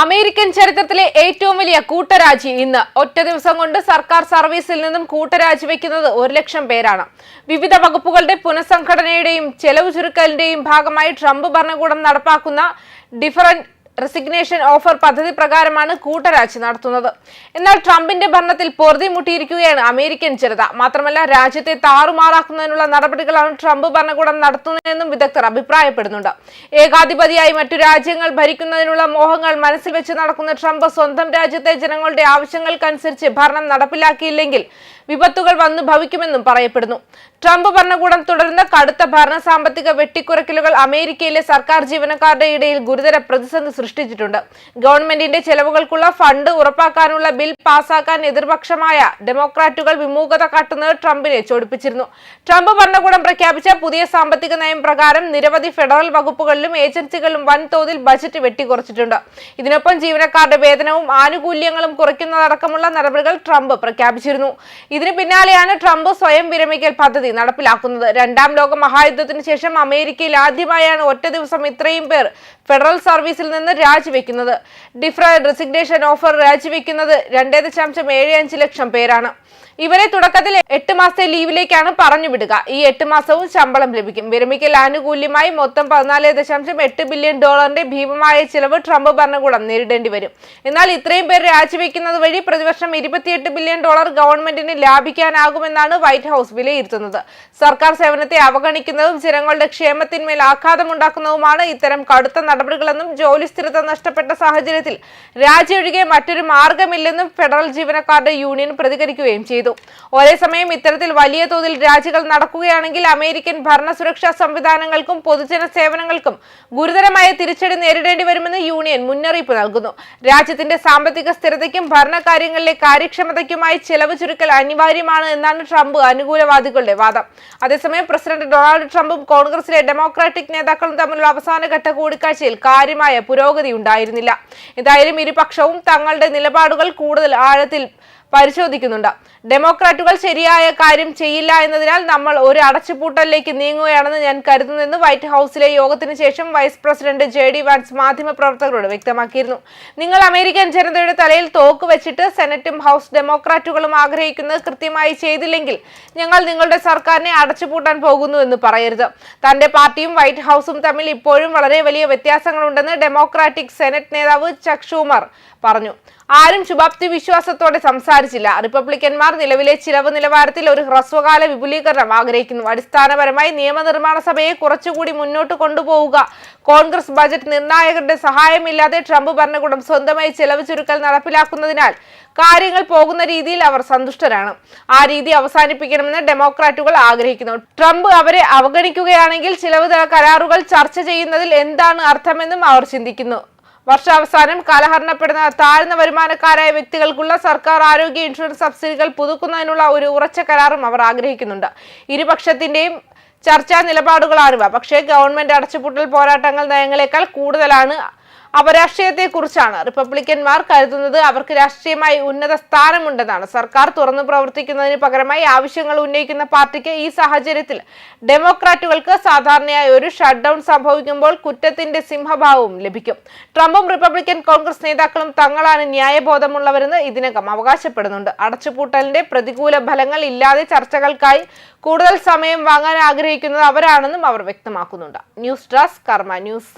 American ചരിത്രത്തിലെ ഏറ്റവും വലിയ കൂട്ടരാജി ഇന്ന്. ഒറ്റ ദിവസം കൊണ്ട് സർക്കാർ സർവീസിൽ നിന്നും കൂട്ടരാജി വയ്ക്കുന്നത് ഒരു ലക്ഷം പേരാണ്. വിവിധ വകുപ്പുകളുടെ പുനഃസംഘടനയുടെയും ചെലവ് ചുരുക്കലിന്റെയും ഭാഗമായി ട്രംപ് ഭരണകൂടം നടപ്പാക്കുന്ന ഡിഫറന്റ് റെസിഗ്നേഷൻ ഓഫർ പദ്ധതി പ്രകാരമാണ് കൂട്ടരാജി നടത്തുന്നത്. എന്നാൽ ട്രംപിന്റെ ഭരണത്തിൽ പൊറുതി മുട്ടിയിരിക്കുകയാണ് അമേരിക്കൻ ജനത. മാത്രമല്ല രാജ്യത്തെ താറുമാറാക്കുന്നതിനുള്ള നടപടികളാണ് ട്രംപ് ഭരണകൂടം നടത്തുന്നതെന്നും വിദഗ്ധർ അഭിപ്രായപ്പെടുന്നുണ്ട്. ഏകാധിപതിയായി മറ്റു രാജ്യങ്ങൾ ഭരിക്കുന്നതിനുള്ള മോഹങ്ങൾ മനസ്സിൽ വെച്ച് നടക്കുന്ന ട്രംപ് സ്വന്തം രാജ്യത്തെ ജനങ്ങളുടെ ആവശ്യങ്ങൾക്കനുസരിച്ച് ഭരണം നടപ്പിലാക്കിയില്ലെങ്കിൽ വിപത്തുകൾ വന്നു ഭവിക്കുമെന്നും പറയപ്പെടുന്നു. ട്രംപ് ഭരണകൂടം തുടരുന്ന കടുത്ത ഭരണ സാമ്പത്തിക വെട്ടിക്കുറക്കലുകൾ അമേരിക്കയിലെ സർക്കാർ ജീവനക്കാരുടെ ഇടയിൽ ഗുരുതര പ്രതിസന്ധി സൃഷ്ടിച്ചിട്ടുണ്ട്. ഗവൺമെന്റിന്റെ ചെലവുകൾക്കുള്ള ഫണ്ട് ഉറപ്പാക്കാനുള്ള ബിൽ പാസാക്കാൻ എതിർപക്ഷമായ ഡെമോക്രാറ്റുകൾ വിമുഖത കാട്ടുന്നത് ട്രംപിനെ ചോടിപ്പിച്ചിരുന്നു. ട്രംപ് ഭരണകൂടം പ്രഖ്യാപിച്ച പുതിയ സാമ്പത്തിക നയം പ്രകാരം നിരവധി ഫെഡറൽ വകുപ്പുകളിലും ഏജൻസികളിലും വൻതോതിൽ ബജറ്റ് വെട്ടിക്കുറച്ചിട്ടുണ്ട്. ഇതിനൊപ്പം ജീവനക്കാരുടെ വേതനവും ആനുകൂല്യങ്ങളും കുറയ്ക്കുന്നതടക്കമുള്ള നടപടികൾ ട്രംപ് പ്രഖ്യാപിച്ചിരുന്നു. ഇതിന് പിന്നാലെയാണ് ട്രംപ് സ്വയം വിരമിക്കൽ പദ്ധതി നടപ്പിലാക്കുന്നത്. രണ്ടാം ലോക മഹായുദ്ധത്തിന് ശേഷം അമേരിക്കയിൽ ആദ്യമായാണ് ഒറ്റ ദിവസം ഇത്രയും പേർ ഫെഡറൽ സർവീസിൽ നിന്ന് രാജിവെക്കുന്നത്. ഡിഫറന്റ് റെസിഗ്നേഷൻ ഓഫർ രാജിവെക്കുന്നത് രണ്ടേ ദശാംശം ഏഴ് അഞ്ച് ലക്ഷം പേരാണ്. ഇവരെ തുടക്കത്തിൽ എട്ട് മാസത്തെ ലീവിലേക്കാണ് പറഞ്ഞു വിടുക ഈ എട്ട് മാസവും ശമ്പളം ലഭിക്കും. വിരമിക്കൽ ആനുകൂല്യമായി മൊത്തം പതിനാല് ദശാംശം എട്ട് ബില്യൺ ഡോളറിന്റെ ഭീമമായ ചിലവ് ട്രംപ് ഭരണകൂടം നേരിടേണ്ടി വരും. എന്നാൽ ഇത്രയും പേർ രാജിവെക്കുന്നത് വഴി പ്രതിവർഷം ഇരുപത്തിയെട്ട് ബില്യൺ ഡോളർ ഗവൺമെന്റിന് ലാഭിക്കാനാകുമെന്നാണ് വൈറ്റ് ഹൗസ് വിലയിരുത്തുന്നത്. സർക്കാർ സേവനത്തെ അവഗണിക്കുന്നതും ജനങ്ങളുടെ ക്ഷേമത്തിന്മേൽ ആഘാതമുണ്ടാക്കുന്നതുമാണ് ഇത്തരം കടുത്ത നടപടികളെന്നും ജോലി സ്ഥിരത നഷ്ടപ്പെട്ട സാഹചര്യത്തിൽ രാജ്യമൊഴികെ മറ്റൊരു മാർഗമില്ലെന്നും ഫെഡറൽ ജീവനക്കാരുടെ യൂണിയൻ പ്രതികരിക്കുകയും ചെയ്തു. ഒരേ സമയം ഇത്തരത്തിൽ വലിയ തോതിൽ രാജികൾ നടക്കുകയാണെങ്കിൽ അമേരിക്കൻ ഭരണ സുരക്ഷാ സംവിധാനങ്ങൾക്കും പൊതുജന സേവനങ്ങൾക്കും ഗുരുതരമായ തിരിച്ചടി നേരിടേണ്ടി വരുമെന്ന് യൂണിയൻ മുന്നറിയിപ്പ് നൽകുന്നു. രാജ്യത്തിന്റെ സാമ്പത്തിക സ്ഥിരതയ്ക്കും ഭരണകാര്യങ്ങളിലെ കാര്യക്ഷമതയ്ക്കുമായി ചെലവ് ചുരുക്കൽ അനിവാര്യമാണ് എന്നാണ് ട്രംപ് അനുകൂലവാദികളുടെ വാദം. അതേസമയം പ്രസിഡന്റ് ഡൊണാൾഡ് ട്രംപും കോൺഗ്രസിലെ ഡെമോക്രാറ്റിക് നേതാക്കളും തമ്മിലുള്ള അവസാനഘട്ട കൂടിക്കാഴ്ചയിൽ കാര്യമായ പുരോഗതി ഉണ്ടായിരുന്നില്ല. എന്തായാലും ഇരുപക്ഷവും തങ്ങളുടെ നിലപാടുകൾ കൂടുതൽ ആഴത്തിൽ പരിശോധിക്കുന്നുണ്ട്. ഡെമോക്രാറ്റുകൾ ശരിയായ കാര്യം ചെയ്യില്ല എന്നതിനാൽ നമ്മൾ ഒരു അടച്ചുപൂട്ടലിലേക്ക് നീങ്ങുകയാണെന്ന് ഞാൻ കരുതുന്നെന്ന് വൈറ്റ് ഹൗസിലെ യോഗത്തിന് ശേഷം vice president J D Vance മാധ്യമപ്രവർത്തകരോട് വ്യക്തമാക്കിയിരുന്നു. നിങ്ങൾ അമേരിക്കൻ ജനതയുടെ തലയിൽ തോക്ക് വെച്ചിട്ട് സെനറ്റും ഹൗസ് ഡെമോക്രാറ്റുകളും ആഗ്രഹിക്കുന്നത് കൃത്യമായി ചെയ്തില്ലെങ്കിൽ ഞങ്ങൾ നിങ്ങളുടെ സർക്കാരിനെ അടച്ചുപൂട്ടാൻ പോകുന്നു എന്ന് പറയരുത്. തന്റെ പാർട്ടിയും വൈറ്റ് ഹൗസും തമ്മിൽ ഇപ്പോഴും വളരെ വലിയ വ്യത്യാസങ്ങളുണ്ടെന്ന് ഡെമോക്രാറ്റിക് സെനറ്റ് നേതാവ് ചക്ഷൂമർ പറഞ്ഞു. ആരും ശുഭാപ്തി വിശ്വാസത്തോടെ സംസാരിച്ചില്ല. റിപ്പബ്ലിക്കന്മാർ നിലവിലെ ചിലവ് നിലവാരത്തിൽ ഒരു ഹ്രസ്വകാല വിപുലീകരണം ആഗ്രഹിക്കുന്നു. അടിസ്ഥാനപരമായി നിയമനിർമ്മാണ സഭയെ കുറച്ചുകൂടി മുന്നോട്ട് കൊണ്ടുപോവുക. കോൺഗ്രസ് ബജറ്റ് നിർണായകരുടെ സഹായമില്ലാതെ ട്രംപ് ഭരണകൂടം സ്വന്തമായി ചെലവ് ചുരുക്കൽ നടപ്പിലാക്കുന്നതിനാൽ കാര്യങ്ങൾ പോകുന്ന രീതിയിൽ അവർ സന്തുഷ്ടരാണ്. ആ രീതി അവസാനിപ്പിക്കണമെന്ന് ഡെമോക്രാറ്റുകൾ ആഗ്രഹിക്കുന്നു. ട്രംപ് അവരെ അവഗണിക്കുകയാണെങ്കിൽ ചിലവ് കരാറുകൾ ചർച്ച ചെയ്യുന്നതിൽ എന്താണ് അർത്ഥമെന്നും അവർ ചിന്തിക്കുന്നു. വർഷാവസാനം കാലഹരണപ്പെടുന്ന താഴ്ന്ന വരുമാനക്കാരായ വ്യക്തികൾക്കുള്ള സർക്കാർ ആരോഗ്യ ഇൻഷുറൻസ് സബ്സിഡികൾ പുതുക്കുന്നതിനുള്ള ഒരു ഉറച്ച കരാറും അവർ ആഗ്രഹിക്കുന്നുണ്ട്. ഇരുപക്ഷത്തിന്റെയും ചർച്ചാ നിലപാടുകളാണിവ. പക്ഷേ ഗവൺമെന്റ് അടച്ചുപൂട്ടൽ പോരാട്ടങ്ങൾ നയങ്ങളെക്കാൾ കൂടുതലാണ് അപരാഷ്ട്രീയത്തെക്കുറിച്ചാണ്. റിപ്പബ്ലിക്കന്മാർ കരുതുന്നത് അവർക്ക് രാഷ്ട്രീയമായി ഉന്നത സ്ഥാനമുണ്ടെന്നാണ്. സർക്കാർ തുറന്നു പ്രവർത്തിക്കുന്നതിന് പകരമായി ആവശ്യങ്ങൾ ഉന്നയിക്കുന്ന പാർട്ടിക്ക് ഈ സാഹചര്യത്തിൽ ഡെമോക്രാറ്റുകൾക്ക് സാധാരണയായി ഒരു ഷട്ട് ഡൗൺ സംഭവിക്കുമ്പോൾ കുറ്റത്തിന്റെ സിംഹഭാവവും ലഭിക്കും. ട്രംപും റിപ്പബ്ലിക്കൻ കോൺഗ്രസ് നേതാക്കളും തങ്ങളാണ് ന്യായബോധമുള്ളവരെന്ന് ഇതിനകം അവകാശപ്പെടുന്നുണ്ട്. അടച്ചുപൂട്ടലിന്റെ പ്രതികൂല ഫലങ്ങൾ ഇല്ലാതെ ചർച്ചകൾക്കായി കൂടുതൽ സമയം വാങ്ങാൻ ആഗ്രഹിക്കുന്നത് അവരാണെന്നും അവർ വ്യക്തമാക്കുന്നുണ്ട്. News desk Karma news.